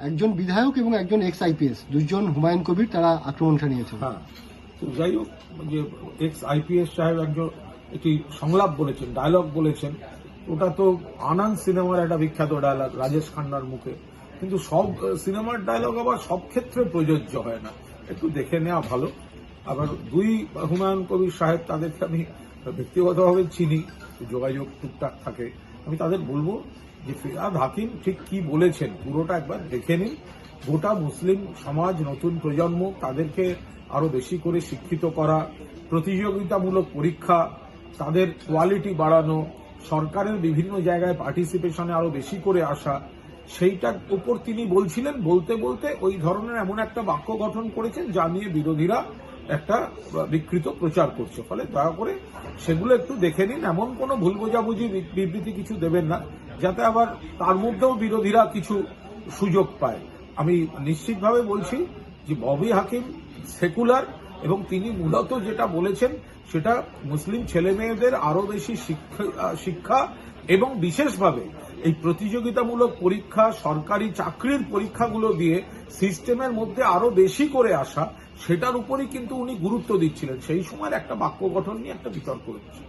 একজন বিধায়ক এবং একজন এক্স আইপিএস দুজন হুমায়ুন কবির তারা আক্রমণ চালিয়েছেন হ্যাঁ তো যাই হোক, যে এক্স আইপিএস সাহেব একজন একটি সংলাপ বলেছেন ডায়লগ বলেছেন, ওটা তো আনন্দ সিনেমার একটা বিখ্যাত ডায়লগ রাজেশ খান্নার মুখে। কিন্তু সব সিনেমার ডায়লগ আবার সব ক্ষেত্রে প্রযোজ্য হয় না। একটু দেখে নেওয়া ভালো। আবার দুই হুমায়ুন কবির সাহেব, তাদেরকে আমি ব্যক্তিগতভাবে চিনি, যোগাযোগ টুকটাক থাকে। আমি তাদের বলব যে ফিরাদ হাকিম ঠিক কি বলেছেন, পুরোটা একবার দেখে নিন। গোটা মুসলিম সমাজ, নতুন প্রজন্ম, তাদেরকে আরও বেশি করে শিক্ষিত করা, প্রতিযোগিতামূলক পরীক্ষা, তাদের কোয়ালিটি বাড়ানো, সরকারের বিভিন্ন জায়গায় পার্টিসিপেশনে আরও বেশি করে আসা, সেইটার উপর তিনি বলছিলেন, বলতে বলতে ওই ধরনের এমন একটা বাক্য গঠন করেছেন যা নিয়ে বিরোধীরা একটা বিকৃত প্রচার করছে। ফলে দয়া করে সেগুলো একটু দেখে নিন। এমন কোনো ভুল বোঝাবুঝি বিবৃতি কিছু দেবেন না, যাতে আবার তার মধ্যেও বিরোধীরা কিছু সুযোগ পায়। আমি নিশ্চিতভাবে বলছি যে ববি হাকিম সেকুলার এবং তিনি মূলত যেটা বলেছেন, সেটা মুসলিম ছেলে মেয়েদের আরও বেশি শিক্ষা এবং বিশেষভাবে এই প্রতিযোগিতামূলক পরীক্ষা, সরকারি চাকরির পরীক্ষাগুলো দিয়ে সিস্টেমের মধ্যে আরও বেশি করে আসা সেটার উপরেই কিন্তু উনি গুরুত্ব দিচ্ছিলেন। সেই সময়ের একটা বাক্য গঠন নিয়ে একটা বিতর্ক হচ্ছে